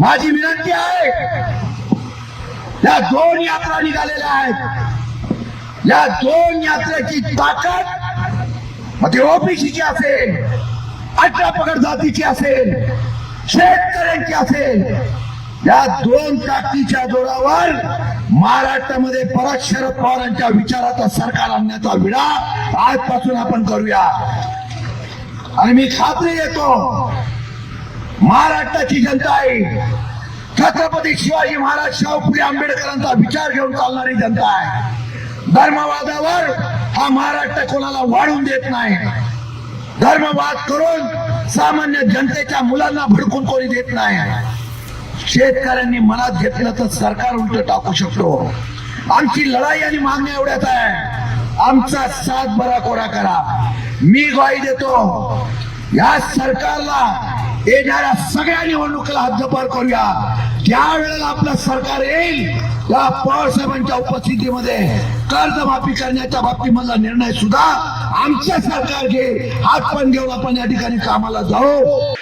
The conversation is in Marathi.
माझी विनंती आहे या दोन यात्रा निघालेल्या आहेत. या दोन यात्रेची ताकद मग ओबीसीची असेल अठरा पगड जातीची असेल शेतकऱ्यांची असेल या दोन ताकदीच्या जोरावर महाराष्ट्रामध्ये परत शरद पवारांच्या विचाराचा सरकार आणण्याचा विडा आजपासून आपण करूया. आणि मी खात्री येतो महाराष्ट्राची जनता आहे. छत्रपती शिवाजी महाराज शाहूपुरी आंबेडकरांचा विचार घेऊन चालणारी जनता आहे. धर्मवादावर हा महाराष्ट्र कोणाला वाढून देत नाही. धर्मवाद करून सामान्य जनतेच्या मुलांना भडकून कोणी देत नाही. शेतकऱ्यांनी मनात घेतलं तर सरकार उलट टाकू शकतो. आमची लढाई आणि मागण्या एवढ्याच आहे. आमचा साथ बरा कोरा करा. मी ग्वाही देतो या सरकारला येणाऱ्या सगळ्या निवडणुकीला हद्दपार करूया. त्यावेळेला आपलं सरकार येईल या पवार साहेबांच्या उपस्थितीमध्ये कर्जमाफी करण्याच्या बाबतीमधला निर्णय सुद्धा आमचं सरकार घे हात पण घेऊन आपण या ठिकाणी कामाला जाऊ.